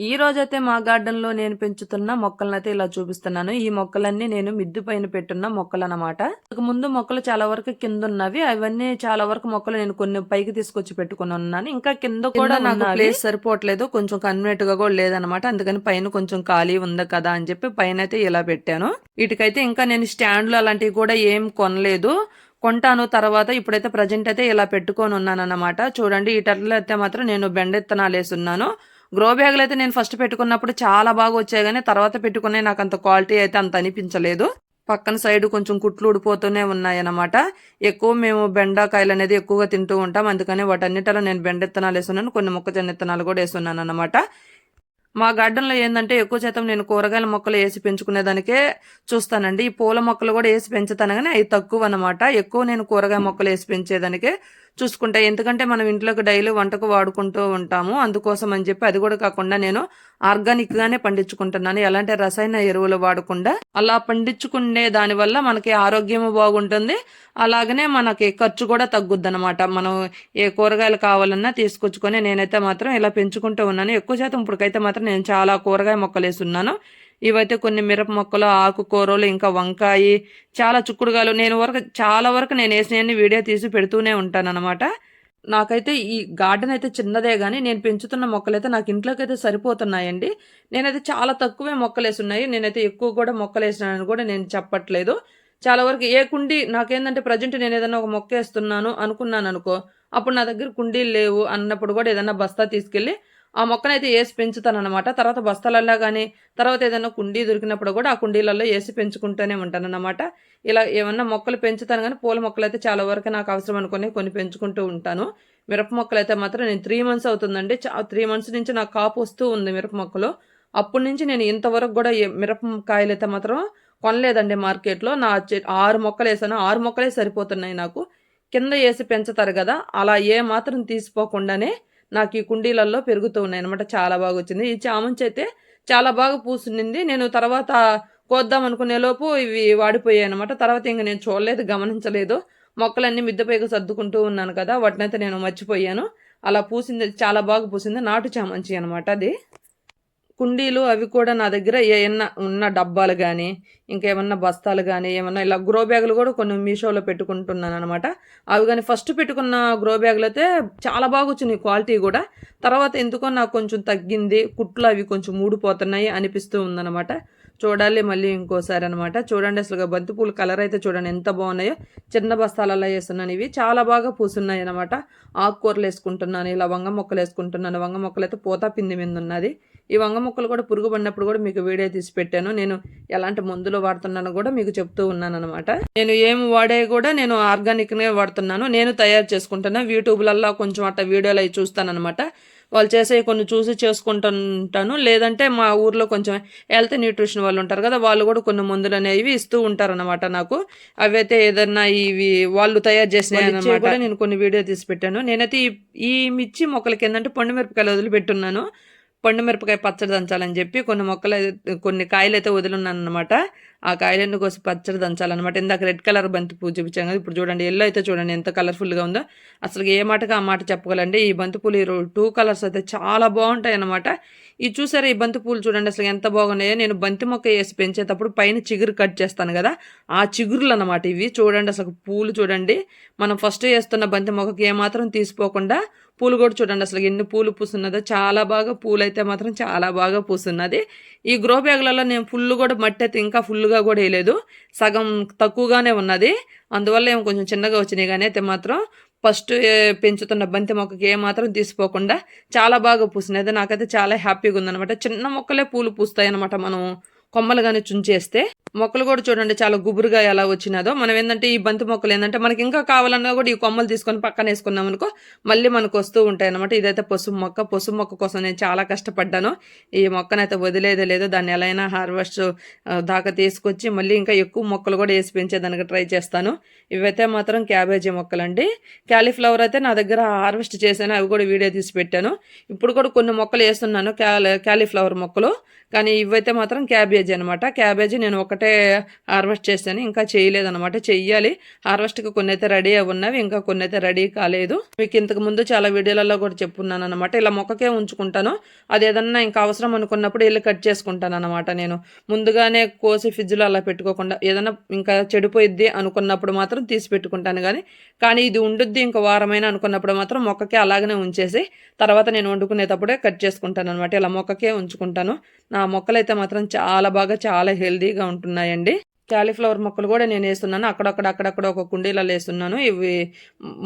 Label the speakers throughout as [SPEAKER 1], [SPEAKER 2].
[SPEAKER 1] ఈ రోజైతే మా గార్డెన్‌లో నేను పెంచుతున్న మొక్కలనైతే ఇలా చూపిస్తున్నాను. ఈ మొక్కలన్నీ నేను మిద్ది పైన పెట్టున్న మొక్కలనమాట. ఇంతకు ముందు మొక్కలు చాలా వరకు కిందున్నవి. అవన్నీ చాలా వరకు మొక్కలు నేను కొన్ని పైకి తీసుకొచ్చి పెట్టుకొనున్నాను. ఇంకా కింద కూడా
[SPEAKER 2] కింద
[SPEAKER 1] నాకు
[SPEAKER 2] ఉన్నవి.
[SPEAKER 1] ప్లేస్ సరిపోవట్లేదు. కొంచెం కన్వీనెంట్‌గా కూడా లేదనమాట. అందుకని పైన కొంచెం ఖాళీ ఉంది కదా అని చెప్పి పైనైతే ఇలా పెట్టాను. వీటికైతే ఇంకా నేను స్టాండ్‌లు అలాంటివి కూడా ఏం కొనలేదు. కొంటాను తర్వాత ఇప్పుడైతే ప్రజెంట్ అయితే ఇలా పెట్టుకొని ఉన్నానన్నమాట. చూడండి ఈ టర్లో అయితే మాత్రం నేను బెండెత్తనాలేసున్నాను. గ్రో బ్యాగులు అయితే నేను ఫస్ట్ పెట్టుకున్నప్పుడు చాలా బాగా వచ్చాయి కానీ తర్వాత పెట్టుకునే నాకు అంత క్వాలిటీ అయితే అంత అనిపించలేదు. పక్కన సైడ్ కొంచెం కుట్లు ఊడిపోతూనే ఉన్నాయన్నమాట. ఎక్కువ మేము బెండకాయలు అనేది ఎక్కువగా తింటూ ఉంటాం. అందుకని వాటన్నిటిలో నేను బెండ బెండెత్తనాలు వేస్తున్నాను కొన్ని మొక్కజొన్న విత్తనాలు కూడా వేస్తున్నాను అనమాట మా గార్డెన్‌లో ఏంటంటే ఎక్కువ శాతం నేను కూరగాయల మొక్కలు వేసి పెంచుకునేదానికే చూస్తానండి. ఈ పూల మొక్కలు కూడా వేసి పెంచుతాను కానీ అవి తక్కువ అనమాట ఎక్కువ నేను కూరగాయ మొక్కలు వేసి పెంచేదానికే చూసుకుంటా. ఎందుకంటే మనం ఇంట్లోకి డైలీ వంటకు వాడుకుంటూ ఉంటాము. అందుకోసం అని చెప్పి అది కూడా కాకుండా నేను ఆర్గానిక్‌గానే పండించుకుంటున్నాను. ఎలాంటి రసాయన ఎరువులు వాడకుండా అలా పండించుకునే దానివల్ల మనకి ఆరోగ్యము బాగుంటుంది. అలాగనే మనకి ఖర్చు కూడా తగ్గుద్దనమాట. మనం ఏ కూరగాయలు కావాలన్నా తీసుకొచ్చుకొని నేనైతే మాత్రం ఇలా పెంచుకుంటూ ఉన్నాను. ఎక్కువ శాతం ఇప్పటికైతే మాత్రం నేను చాలా కూరగాయ మొక్కలేసున్నాను. ఇవైతే కొన్ని మిరప మొక్కలు, ఆకుకూరలు, ఇంకా వంకాయి, చాలా చిక్కుడుగాలు నేను వరకు చాలా వరకు నేను వేసినవన్నీ వీడియో తీసి పెడుతూనే ఉంటానన్నమాట. నాకైతే ఈ గార్డెన్ అయితే చిన్నదే కానీ నేను పెంచుతున్న మొక్కలైతే నాకు ఇంట్లోకైతే సరిపోతున్నాయండి. నేనైతే చాలా తక్కువే మొక్కలేసున్నాయి. నేనైతే ఎక్కువ కూడా మొక్కలేసినానని కూడా నేను చెప్పట్లేదు. చాలా వరకు ఏ కుండీ నాకేందంటే ప్రజెంట్ నేను ఏదైనా ఒక మొక్క వేస్తున్నాను అనుకున్నాను అనుకో అప్పుడు నా దగ్గర కుండీలు లేవు అన్నప్పుడు కూడా ఏదైనా బస్తా తీసుకెళ్ళి ఆ మొక్కనైతే వేసి పెంచుతానన్నమాట. తర్వాత బస్తాలల్లో కానీ తర్వాత ఏదైనా కుండీ దొరికినప్పుడు కూడా ఆ కుండీలలో వేసి పెంచుకుంటూనే ఉంటానన్నమాట. ఇలా ఏమన్నా మొక్కలు పెంచుతాను కానీ పూల మొక్కలు అయితే చాలా వరకు నాకు అవసరం అనుకుని కొన్ని పెంచుకుంటూ ఉంటాను. మిరప మొక్కలైతే మాత్రం నేను త్రీ మంత్స్ అవుతుందండి. చా 3 మంత్స్ నుంచి నాకు కాపు వస్తూ ఉంది మిరప మొక్కలు. అప్పటి నుంచి నేను ఇంతవరకు కూడా మిరపకాయలు అయితే మాత్రం కొనలేదండి మార్కెట్‌లో. నా ఆరు మొక్కలు వేసాను ఆరు మొక్కలే సరిపోతున్నాయి నాకు. కింద వేసి పెంచుతారు కదా అలా ఏ మాత్రం తీసిపోకుండానే నాకు ఈ కుండీలలో పెరుగుతూ ఉన్నాయన్నమాట. చాలా బాగా వచ్చింది ఈ చామంతి అయితే చాలా బాగా పూసుండింది. నేను తర్వాత కోద్దాం అనుకునేలోపు ఇవి వాడిపోయాయి అనమాట తర్వాత ఇంక నేను చూడలేదు, గమనించలేదు. మొక్కలన్నీ మిద్దపైకి సర్దుకుంటూ ఉన్నాను కదా! వాటినైతే నేను మర్చిపోయాను. అలా పూసింది చాలా బాగా పూసింది. నాటు చామంచి అనమాట అది. కుండీలు అవి కూడా నా దగ్గర ఏమన్నా ఉన్న డబ్బాలు కానీ ఇంకేమన్నా బస్తాలు కానీ ఏమన్నా ఇలా గ్రో బ్యాగులు కూడా కొన్ని మీషోలో పెట్టుకుంటున్నాను అనమాట అవి కానీ ఫస్ట్ పెట్టుకున్న గ్రో బ్యాగులైతే చాలా బాగా వచ్చినాయి క్వాలిటీ కూడా తర్వాత ఎందుకో నాకు కొంచెం తగ్గింది. కుట్లు అవి కొంచెం ఊడిపోతున్నాయి అనిపిస్తూ ఉందనమాట. చూడాలి మళ్ళీ ఇంకోసారి అనమాట. చూడండి అసలు బంతిపూల కలర్ అయితే చూడండి ఎంత బాగున్నాయో. చిన్న బస్తాలలో వేస్తున్నాను ఇవి. చాలా బాగా పూసున్నాయి అనమాట ఆకుకూరలు వేసుకుంటున్నాను ఇలా వంగ మొక్కలు వేసుకుంటున్నాను వంగ మొక్కలు అయితే పూత, పిండి మీద ఉన్నది. ఈ వంగ మొక్కలు కూడా పురుగు పడినప్పుడు కూడా మీకు వీడియో తీసి పెట్టాను. నేను ఎలాంటి మందులు వాడుతున్నానో కూడా మీకు చెప్తూ ఉన్నాను అనమాట నేను ఏమి వాడే కూడా నేను ఆర్గానిక్‌నే వాడుతున్నాను. నేను తయారు చేసుకుంటున్నా. యూట్యూబ్‌లల్లో కొంచెం అట్ట వీడియోలు అవి చూస్తాననమాట. వాళ్ళు చేసేవి కొన్ని చూసి చేసుకుంటుంటాను. లేదంటే మా ఊర్లో కొంచెం హెల్త్ న్యూట్రిషన్ వాళ్ళు ఉంటారు కదా! వాళ్ళు కూడా కొన్ని మందులనేవి ఇస్తూ ఉంటారనమాట నాకు. అవైతే ఏదన్నా ఇవి వాళ్ళు తయారు చేసినయన్నమాట. కూడా నేను కొన్ని వీడియో తీసి పెట్టాను. నేనైతే ఈ మిర్చి మొక్కలకేందంటే పండు మిరపకాయలు వదిలిపెట్టున్నాను. పండు మిరపకాయ పచ్చడి దంచాలని చెప్పి కొన్ని మొక్కలు కొన్ని కాయలైతే వదిలిన్నానమాట ఆ కాయలన్నీ కోసి పచ్చడి దంచాలన్నమాట. ఇందాక రెడ్ కలర్ బంతి పువ్వు చూపించాను కదా! ఇప్పుడు చూడండి ఎల్లో అయితే చూడండి ఎంత కలర్‌ఫుల్‌గా ఉందో. అసలు ఏ మాటకి ఆ మాట చెప్పగలండి. ఈ బంతి పూలు ఈ రో 2 కలర్స్ అయితే చాలా బాగుంటాయి అన్నమాట ఇది చూసారా ఈ బంతి పూలు చూడండి అసలు ఎంత బాగున్నాయో. నేను బంతి మొక్క వేసి పెంచేటప్పుడు పైన చిగురు కట్ చేస్తాను కదా! ఆ చిగురులు అనమాట ఇవి. చూడండి అసలు పూలు చూడండి. మనం ఫస్ట్ వేస్తున్న బంతి మొక్కకి ఏమాత్రం తీసిపోకుండా పూలు కూడా చూడండి అసలు ఎన్ని పూలు పూసున్నదో. చాలా బాగా పూలైతే మాత్రం చాలా బాగా పూసున్నది. ఈ గ్రో బ్యాగులలో నేను ఫుల్ కూడా మట్టి అయితే ఇంకా ఫుల్‌గా కూడా వేయలేదు సగం తక్కువగానే ఉన్నది. అందువల్ల ఏమో కొంచెం చిన్నగా వచ్చినాయి కానీ అయితే మాత్రం ఫస్ట్ పెంచుతున్న బంతి మొక్కకి ఏమాత్రం తీసిపోకుండా చాలా బాగా పూసినది నాకైతే చాలా హ్యాపీగా ఉందనమాట. చిన్న మొక్కలే పూలు పూస్తాయి అనమాట మనం కొమ్మలు కానీ చుంచేస్తే. మొక్కలు కూడా చూడండి చాలా గుబురుగా ఎలా వచ్చినదో మనం ఏంటంటే ఈ బంతి మొక్కలు ఏంటంటే మనకి ఇంకా కావాలన్నా కూడా ఈ కొమ్మలు తీసుకొని పక్కన వేసుకున్నామనుకో మళ్ళీ మనకు వస్తూ ఉంటాయి అనమాట ఇదైతే పసుపు మొక్క. పసుపు మొక్క కోసం నేను చాలా కష్టపడ్డాను. ఈ మొక్కనైతే వదిలేదే లేదో దాన్ని ఎలా అయినా హార్వెస్ట్ దాకా తీసుకొచ్చి మళ్ళీ ఇంకా ఎక్కువ మొక్కలు కూడా వేసి పెంచేదానికి ట్రై చేస్తాను. ఇవైతే మాత్రం క్యాబేజీ మొక్కలండి. క్యాలీఫ్లవర్ అయితే నా దగ్గర హార్వెస్ట్ చేశాను. అవి కూడా వీడియో తీసి పెట్టాను. ఇప్పుడు కూడా కొన్ని మొక్కలు వేస్తున్నాను క్యాలీఫ్లవర్ మొక్కలు. కానీ ఇవైతే మాత్రం క్యాబేజ్ క్యాబేజీ అనమాట క్యాబేజీ నేను ఒకటే హార్వెస్ట్ చేశాను. ఇంకా చేయలేదనమాట చెయ్యాలి. హార్వెస్ట్కి కొన్ని అయితే రెడీ అవి ఉన్నవి ఇంకా కొన్ని అయితే రెడీ కాలేదు. మీకు ఇంతకు ముందు చాలా వీడియోలలో కూడా చెప్పున్నాను అనమాట ఇలా మొక్కకే ఉంచుకుంటాను. అది ఏదన్నా ఇంకా అవసరం అనుకున్నప్పుడు వెళ్ళి కట్ చేసుకుంటాను అనమాట నేను. ముందుగానే కోసి ఫ్రిడ్జ్లో అలా పెట్టుకోకుండా ఏదన్నా ఇంకా చెడిపోయిద్ది అనుకున్నప్పుడు మాత్రం తీసి పెట్టుకుంటాను కానీ కానీ ఇది ఉండుద్ది ఇంకా వారమైన అనుకున్నప్పుడు మాత్రం మొక్కకే అలాగనే ఉంచేసి తర్వాత నేను వండుకునేటప్పుడే కట్ చేసుకుంటాను అనమాట ఇలా మొక్కకే ఉంచుకుంటాను. నా మొక్కలైతే మాత్రం చాలా బాగా చాలా హెల్దీగా ఉంటున్నాయండి. క్యాలీఫ్లవర్ మొక్కలు కూడా నేను వేస్తున్నాను. అక్కడక్కడ అక్కడక్కడ ఒక కుండీలలో వేస్తున్నాను. ఇవి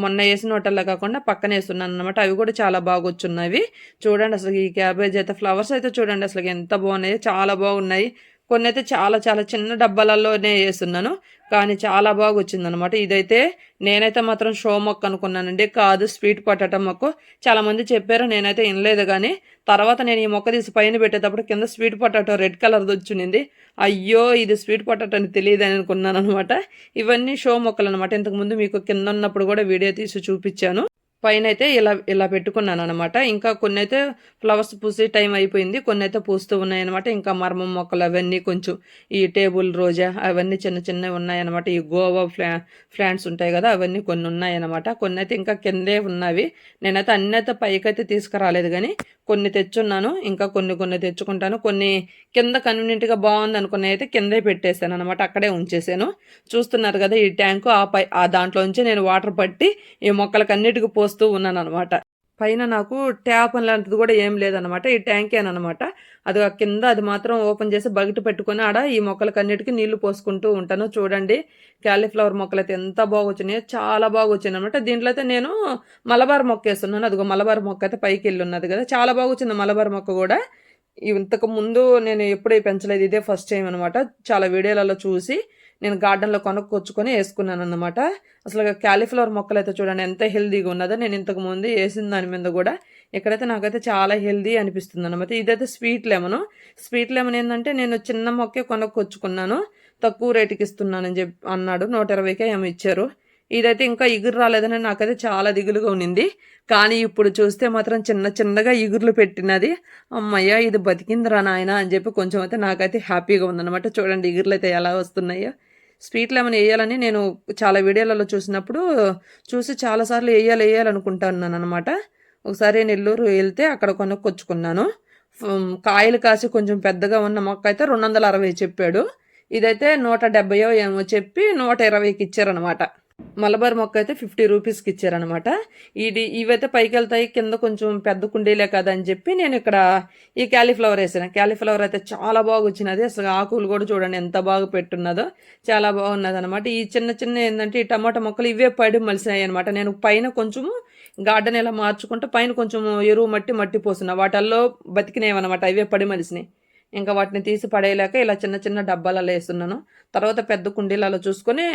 [SPEAKER 1] మొన్న వేసిన వాటల్లో కాకుండా పక్కన వేస్తున్నాను అనమాట అవి కూడా చాలా బాగా వచ్చున్నవి చూడండి అసలు ఈ క్యాబేజ్ అయితే ఫ్లవర్స్ అయితే చూడండి అసలు ఎంత బాగున్నాయి చాలా బాగున్నాయి. కొన్ని అయితే చాలా చాలా చిన్న డబ్బాలలోనే వేస్తున్నాను. కానీ చాలా బాగా వచ్చిందనమాట ఇదైతే నేనైతే మాత్రం షో మొక్క అనుకున్నానండి. కాదు స్వీట్ పొటాటో మొక్క. చాలామంది చెప్పారు నేనైతే వినలేదు కానీ తర్వాత నేను ఈ మొక్క తీసి పైన పెట్టేటప్పుడు కింద స్వీట్ పొటాటో రెడ్ కలర్ వచ్చింది అయ్యో ఇది స్వీట్ పొటాటో అని తెలియదు అని అనుకున్నాను అనమాట ఇవన్నీ షో మొక్కలు అనమాట ఇంతకుముందు మీకు కింద ఉన్నప్పుడు కూడా వీడియో తీసి చూపించాను. పైన అయితే ఇలా ఇలా పెట్టుకున్నాను అనమాట ఇంకా కొన్ని అయితే ఫ్లవర్స్ పూసే టైం అయిపోయింది. కొన్ని అయితే పూస్తూ ఉన్నాయన్నమాట. ఇంకా మర్మం మొక్కలు అవన్నీ కొంచెం ఈ టేబుల్ రోజా అవన్నీ చిన్న చిన్నవి ఉన్నాయన్నమాట. ఈ గోవా ఫ్లా ఫ్లాంట్స్ ఉంటాయి కదా అవన్నీ కొన్ని ఉన్నాయన్నమాట. కొన్ని అయితే ఇంకా కిందే ఉన్నవి. నేనైతే అన్ని అయితే పైకైతే తీసుకురాలేదు కానీ కొన్ని తెచ్చున్నాను. ఇంకా కొన్ని కొన్ని తెచ్చుకుంటాను. కొన్ని కింద కన్వీనియంట్గా బాగుంది అనుకున్న అయితే కిందే పెట్టేశాను అనమాట అక్కడే ఉంచేసాను చూస్తున్నారు కదా ఈ ట్యాంకు ఆ పై ఆ దాంట్లోంచి నేను వాటర్ పట్టి ఈ మొక్కలకు అన్నిటికీ మోస్తూ ఉన్నాను అనమాట పైన నాకు ట్యాప్ లాంటిది కూడా ఏం లేదనమాట ఈ ట్యాంకే అనమాట అది కింద అది మాత్రం ఓపెన్ చేసి బకెట్ పెట్టుకుని ఆడ ఈ మొక్కలకి అన్నిటికీ నీళ్ళు పోసుకుంటూ ఉంటాను. చూడండి క్యాలీఫ్లవర్ మొక్కలు అయితే ఎంత బాగా వచ్చినాయో చాలా బాగా వచ్చింది అనమాట దీంట్లో అయితే నేను మలబార్ మొక్క వేస్తున్నాను. అదిగో మలబార్ మొక్క అయితే పైకి వెళ్ళి ఉన్నది కదా. చాలా బాగా వచ్చింది మలబార్ మొక్క కూడా. ఇంతకు ముందు నేను ఎప్పుడూ పెంచలేదు ఇదే ఫస్ట్ టైం అనమాట చాలా వీడియోలలో చూసి నేను గార్డెన్లో కొనుక్కొచ్చుకొని వేసుకున్నాను అనమాట అసలు క్యాలీఫ్లవర్ మొక్కలు అయితే చూడండి ఎంత హెల్దీగా ఉన్నదో నేను ఇంతకు ముందు వేసిన దాని మీద కూడా ఇక్కడైతే నాకైతే చాలా హెల్దీ అనిపిస్తుంది అనమాట ఇదైతే స్వీట్ లెమన్. స్వీట్ లెమన్ ఏంటంటే నేను చిన్న మొక్కే కొనుక్కొచ్చుకున్నాను. తక్కువ రేటుకి ఇస్తున్నానని చెప్పి అన్నాడు. నూట ఇరవైకే ఏమో ఇచ్చారు. ఇదైతే ఇంకా ఇగురు రాలేదని నాకైతే చాలా దిగులుగా ఉన్నింది. కానీ ఇప్పుడు చూస్తే మాత్రం చిన్న చిన్నగా ఇగుర్లు పెట్టినది. అమ్మయ్య ఇది బతికిందిరా నాయన అని చెప్పి కొంచెం అయితే నాకైతే హ్యాపీగా ఉందన్నమాట. చూడండి ఇగుర్లు అయితే ఎలా వస్తున్నాయో. స్వీట్ లెమన్ వేయాలని నేను చాలా వీడియోలలో చూసినప్పుడు చూసి చాలాసార్లు వేయాలి వేయాలనుకుంటున్నాను అనమాట ఒకసారి నెల్లూరు వెళ్తే అక్కడ కొనుక్కొచ్చుకున్నాను. కాయలు కాసి కొంచెం పెద్దగా ఉన్న మొక్క అయితే రెండు వందల అరవై చెప్పాడు. ఇదైతే నూట డెబ్బయో ఏమో చెప్పి నూట ఇరవైకి ఇచ్చారనమాట మలబార్ మొక్క అయితే ఫిఫ్టీ రూపీస్కి ఇచ్చారనమాట ఇది ఇవైతే పైకి వెళ్తాయి కింద కొంచెం పెద్ద కుండీలే కదా అని చెప్పి నేను ఇక్కడ ఈ క్యాలీఫ్లవర్ వేసాను. క్యాలీఫ్లవర్ అయితే చాలా బాగా వచ్చినది. అసలు ఆకులు కూడా చూడండి ఎంత బాగా పెట్టున్నదో చాలా బాగున్నది అనమాట ఈ చిన్న చిన్న ఏంటంటే ఈ టమాటా మొక్కలు ఇవే పడి మలిసినాయి అనమాట నేను పైన కొంచెము గార్డెన్ ఇలా మార్చుకుంటే పైన కొంచెం ఎరువు మట్టి మట్టి పోసిన వాటల్లో బతికినాయి అనమాట ఇవే పడి మలిసినాయి. ఇంకా వాటిని తీసి పడేయలేక ఇలా చిన్న చిన్న డబ్బాలలో వేస్తున్నాను. తర్వాత పెద్ద కుండీలలో చూసుకొని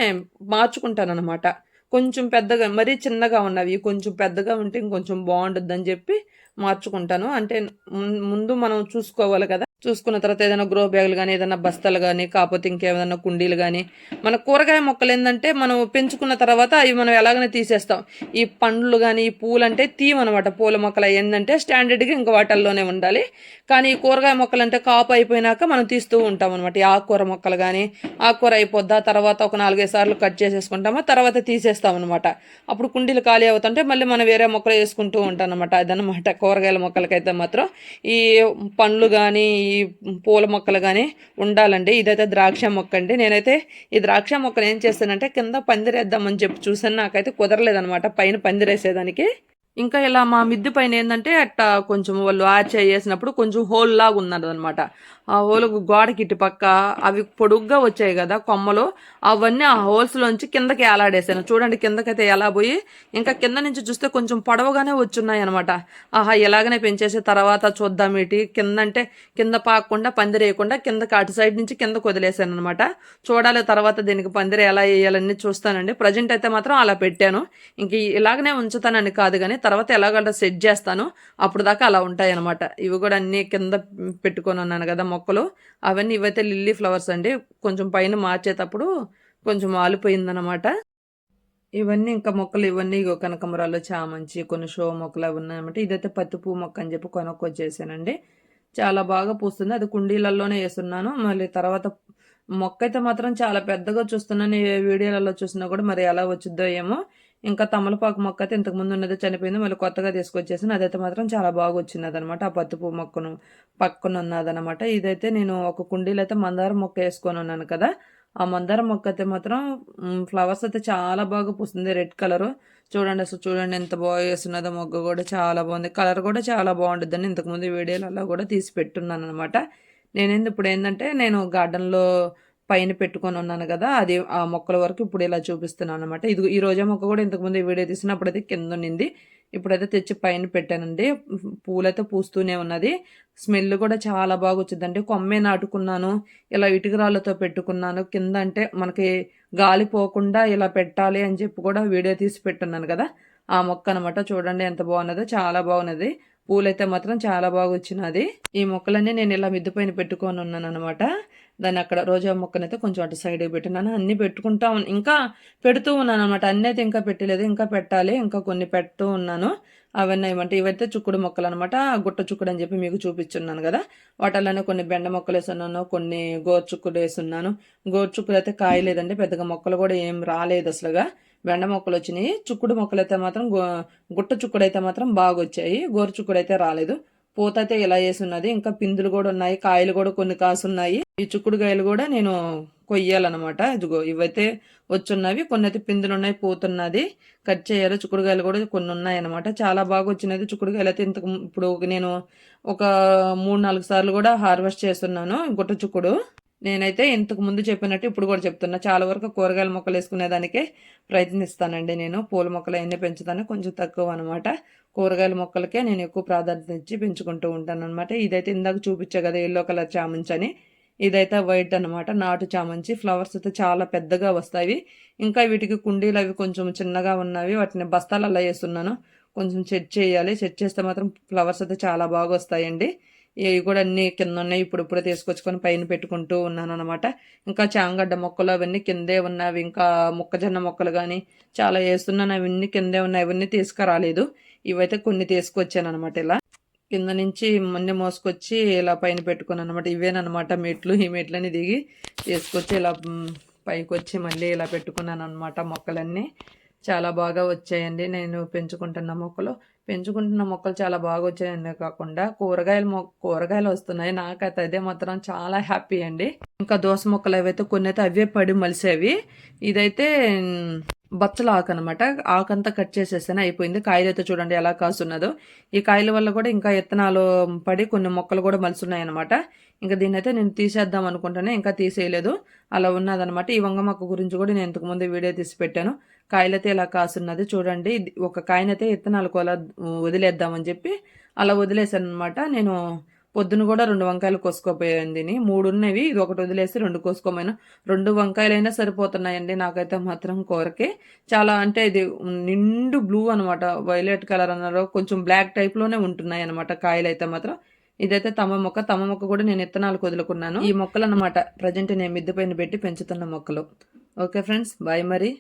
[SPEAKER 1] మార్చుకుంటాను అనమాట కొంచెం పెద్దగా మరీ చిన్నగా ఉన్నవి కొంచెం పెద్దగా ఉంటే ఇంకొంచెం బాగుంటుంది అని చెప్పి మార్చుకుంటాను. అంటే ముందు మనం చూసుకోవాలి కదా. చూసుకున్న తర్వాత ఏదైనా గ్రో బ్యాగులు కానీ ఏదైనా బస్తాలు కానీ కాకపోతే ఇంకేమైనా కుండీలు కానీ మన కూరగాయ మొక్కలు ఏంటంటే మనం పెంచుకున్న తర్వాత అవి మనం ఎలాగైనా తీసేస్తాం. ఈ పండ్లు కానీ ఈ పూలు అంటే తీయమనమాట పూల మొక్కలు ఏంటంటే స్టాండర్డ్గా ఇంకా వాటల్లోనే ఉండాలి. కానీ ఈ కూరగాయ మొక్కలు అంటే కాపు అయిపోయినాక మనం తీస్తూ ఉంటాం అనమాట ఈ ఆకుకూర మొక్కలు కానీ ఆకుకూర అయిపోద్దా తర్వాత ఒక నాలుగైదు సార్లు కట్ చేసేసుకుంటామా తర్వాత తీసేస్తాం అనమాట అప్పుడు కుండీలు ఖాళీ అవుతుంటే మళ్ళీ మనం వేరే మొక్కలు వేసుకుంటూ ఉంటాం అనమాట అదనమాట కూరగాయల మొక్కలకైతే మాత్రం ఈ పండ్లు కానీ పూల మొక్కలు కానీ ఉండాలండి. ఇదైతే ద్రాక్ష మొక్క అండి నేనైతే ఈ ద్రాక్ష మొక్కను ఏం చేస్తానంటే కింద పందిరేద్దామని చెప్పి చూసాను నాకైతే కుదరలేదనమాట పైన పందిరేసేదానికి. ఇంకా ఇలా మా మిద్ది పైన ఏంటంటే అట్టా కొంచెం వాళ్ళు ఆర్చే చేసినప్పుడు కొంచెం హోల్ లాగా ఉన్నది అనమాట ఆ హోల్ గోడకి ఇటు పక్క అవి పొడుగ్గా వచ్చాయి కదా కొమ్మలు అవన్నీ ఆ హోల్స్లోంచి కిందకి ఏలాడేసాను చూడండి కిందకైతే ఎలా పోయి ఇంకా కింద నుంచి చూస్తే కొంచెం పొడవగానే వచ్చున్నాయి అనమాట ఆహా ఎలాగనే పెంచేసే తర్వాత చూద్దాం ఇటు కింద అంటే కింద పాకకుండా పందిరేయకుండా కిందకి అటు సైడ్ నుంచి కిందకు వదిలేసాను అనమాట చూడాలి తర్వాత దీనికి పందిరి ఎలా వేయాలని చూస్తానండి. ప్రజెంట్ అయితే మాత్రం అలా పెట్టాను. ఇంక ఇలాగనే ఉంచుతానని కాదు కానీ తర్వాత ఎలాగంటే సెట్ చేస్తాను. అప్పుడు దాకా అలా ఉంటాయి అనమాట ఇవి కూడా అన్ని కింద పెట్టుకొని ఉన్నాను కదా మొక్కలు అవన్నీ ఇవైతే లిల్లీ ఫ్లవర్స్ అండి. కొంచెం పైన మార్చేటప్పుడు కొంచెం ఆలిపోయిందనమాట ఇవన్నీ ఇంకా మొక్కలు ఇవన్నీ కనకమరాలు చామంచి కొన్ని షో మొక్కలు అవి ఉన్నాయన్నమాట. ఇదైతే పత్తి పువ్వు మొక్క అని చెప్పి కొనుక్కొచ్చేసానండి. చాలా బాగా పూస్తుంది. అది కుండీలలోనే వేస్తున్నాను. మళ్ళీ తర్వాత మొక్క అయితే మాత్రం చాలా పెద్దగా చూస్తున్నాను ఏ వీడియోలలో చూసినా కూడా మరి ఎలా వచ్చిద్దో ఏమో. ఇంకా తమలపాకు మొక్క అయితే ఇంతకుముందు ఉన్నది చనిపోయింది మళ్ళీ కొత్తగా తీసుకొచ్చేసి అదైతే మాత్రం చాలా బాగా వచ్చింది అనమాట ఆ పత్తి పువ్వు మొక్కను పక్కన ఉన్నదనమాట ఇదైతే నేను ఒక కుండీలో అయితే మందారం మొక్క వేసుకొని ఉన్నాను కదా ఆ మందారం మొక్క అయితే మాత్రం ఫ్లవర్స్ అయితే చాలా బాగా పూస్తుంది రెడ్ కలర్. చూడండి అసలు చూడండి ఎంత బాగా వేస్తున్నదో మొగ్గ కూడా చాలా బాగుంది. కలర్ కూడా చాలా బాగుంటుంది అని ఇంతకుముందు వీడియోలలో కూడా తీసి పెట్టున్నాను అనమాట నేనేంది ఇప్పుడు ఏంటంటే నేను గార్డెన్లో పైన పెట్టుకొని ఉన్నాను కదా అది ఆ మొక్కల వరకు ఇప్పుడు ఇలా చూపిస్తున్నాను అనమాట ఇది ఈ రోజా మొక్క కూడా ఇంతకుముందు వీడియో తీసినప్పుడైతే కింద ఉన్నింది ఇప్పుడైతే తెచ్చి పైన పెట్టానండి. పూలైతే పూస్తూనే ఉన్నది. స్మెల్ కూడా చాలా బాగా వచ్చిందండి కొమ్మే నాటుకున్నాను ఇలా ఇటుకరాళ్ళతో పెట్టుకున్నాను. కింద అంటే మనకి గాలి పోకుండా ఇలా పెట్టాలి అని చెప్పి కూడా వీడియో తీసి పెట్టున్నాను కదా. ఆ మొక్క అనమాట చూడండి ఎంత బాగున్నదో. చాలా బాగున్నది. పూలైతే మాత్రం చాలా బాగా వచ్చినది ఈ మొక్కలన్నీ నేను ఇలా మిద్దు పైన పెట్టుకొని ఉన్నాను అనమాట దాన్ని అక్కడ రోజా మొక్కనైతే కొంచెం అటు సైడ్ పెట్టినాను అన్ని పెట్టుకుంటా ఇంకా పెడుతూ ఉన్నాను అనమాట అన్నీ అయితే ఇంకా పెట్టలేదు ఇంకా పెట్టాలి ఇంకా కొన్ని పెడుతూ ఉన్నాను. అవన్నీ ఏమంటే ఇవైతే చుక్కుడు మొక్కలు అనమాట గుట్ట చుక్కుడు అని చెప్పి మీకు చూపించున్నాను కదా. వాటిలోనే కొన్ని బెండ మొక్కలు వేసున్నాను కొన్ని గోరుచుక్కుడు వేసున్నాను. గోరుచుక్కులు అయితే కాయలేదండి పెద్దగా మొక్కలు కూడా ఏం రాలేదు అసలుగా. బెండ మొక్కలు వచ్చినాయి. చుక్కుడు మొక్కలు అయితే మాత్రం గుట్ట చుక్కుడు అయితే మాత్రం బాగా వచ్చాయి. గోరు చుక్కుడు అయితే రాలేదు. పూత అయితే ఇలా వేసి ఉన్నది. ఇంకా పిందులు కూడా ఉన్నాయి కాయలు కూడా కొన్ని కాసున్నాయి. ఈ చిక్కుడుకాయలు కూడా నేను కొయ్యాలన్నమాట. ఇదిగో ఇవైతే వచ్చున్నవి కొన్ని అయితే పిందులు ఉన్నాయి పోతున్నది. కట్ చేయాలి. చిక్కుడుకాయలు కూడా కొన్ని ఉన్నాయి అనమాట చాలా బాగా వచ్చినది చిక్కుడుకాయలు. అయితే ఇంతకు ఇప్పుడు నేను ఒక మూడు నాలుగు సార్లు కూడా హార్వెస్ట్ చేస్తున్నాను గుట్ట చుక్కుడు. నేనైతే ఇంతకు ముందు చెప్పినట్టు ఇప్పుడు కూడా చెప్తున్నా. చాలా వరకు కూరగాయల మొక్కలు వేసుకునేదానికే ప్రయత్నిస్తానండి నేను. పూల మొక్కలు అవన్నీ పెంచుతాను. కొంచెం తక్కువ అనమాట కూరగాయల మొక్కలకే నేను ఎక్కువ ప్రాధాన్యత ఇచ్చి పెంచుకుంటూ ఉంటాను అనమాట ఇదైతే ఇందాక చూపించా కదా ఎల్లో కలర్ చామంచి అని. ఇదైతే వైట్ అనమాట నాటు చామంచి ఫ్లవర్స్ అయితే చాలా పెద్దగా వస్తాయి. ఇంకా వీటికి కుండీలు అవి కొంచెం చిన్నగా ఉన్నవి. వాటిని బస్తాలలో వేస్తున్నాను. కొంచెం సెట్ చేయాలి. సెట్ చేస్తే మాత్రం ఫ్లవర్స్ అయితే చాలా బాగా వస్తాయండి. ఇవి కూడా అన్ని కింద ఉన్నాయి. ఇప్పుడు ఇప్పుడు తీసుకొచ్చుకొని పైన పెట్టుకుంటూ ఉన్నాను అనమాట ఇంకా చాంగడ్డ మొక్కలు అవన్నీ కిందే ఉన్నవి. ఇంకా మొక్కజొన్న మొక్కలు కానీ చాలా వేస్తున్నాను. అవన్నీ కిందే ఉన్నాయి. అవన్నీ తీసుకురాలేదు. ఇవైతే కొన్ని తీసుకొచ్చాను అనమాట ఇలా. కింద నుంచి మొన్న మోసుకొచ్చి ఇలా పైన పెట్టుకుని అనమాట ఇవేనమాట మెట్లు ఈ మెట్లని దిగి తీసుకొచ్చి ఇలా పైకి వచ్చి మళ్ళీ ఇలా పెట్టుకున్నాను అనమాట మొక్కలన్నీ. చాలా బాగా వచ్చాయండి. నేను పెంచుకుంటున్న మొక్కలు. పెంచుకుంటున్న మొక్కలు చాలా బాగా వచ్చాయనే కాకుండా కూరగాయలు మొ కూరగాయలు వస్తున్నాయి. నాకైతే అదే మాత్రం చాలా హ్యాపీ అండి. ఇంకా దోస మొక్కలు అవైతే కొన్ని అయితే అవే పడి మలిసేవి. ఇదైతే బచ్చల ఆకు అనమాట ఆకంతా కట్ చేసేస్తేనే అయిపోయింది. కాయలు అయితే చూడండి ఎలా కాసున్నదో ఈ కాయల వల్ల కూడా ఇంకా ఇత్తనాలు పడి కొన్ని మొక్కలు కూడా మలుసున్నాయి అనమాట ఇంకా దీన్ని అయితే నేను తీసేద్దాం అనుకుంటానే ఇంకా తీసేయలేదు. అలా ఉన్నదనమాట ఈ వంగ మొక్క గురించి కూడా నేను ఇంతకుముందు వీడియో తీసి పెట్టాను. కాయలైతే ఇలా కాసున్నది చూడండి. ఒక కాయనైతే ఇత్తనాలు అలా వదిలేద్దామని చెప్పి అలా వదిలేసాను అనమాట నేను పొద్దున కూడా రెండు వంకాయలు కోసుకోపోయింది మూడు ఉన్నవి ఇది ఒకటి వదిలేసి రెండు కోసుకోమైనా. రెండు వంకాయలైనా సరిపోతున్నాయండి నాకైతే మాత్రం కూరకి. చాలా అంటే ఇది నిండు బ్లూ అనమాట వైలెట్ కలర్ అన్నారు కొంచెం బ్లాక్ టైప్లోనే ఉంటున్నాయి అనమాట కాయలు అయితే మాత్రం. ఇదైతే తమ మొక్క తమ మొక్క కూడా నేను ఇత్తనాలు వదులుకున్నాను. ఈ మొక్కలు అనమాట ప్రజెంట్ నేను మిద్దె పైన పెట్టి పెంచుతున్న మొక్కలు. ఓకే ఫ్రెండ్స్ బాయ్ మరి.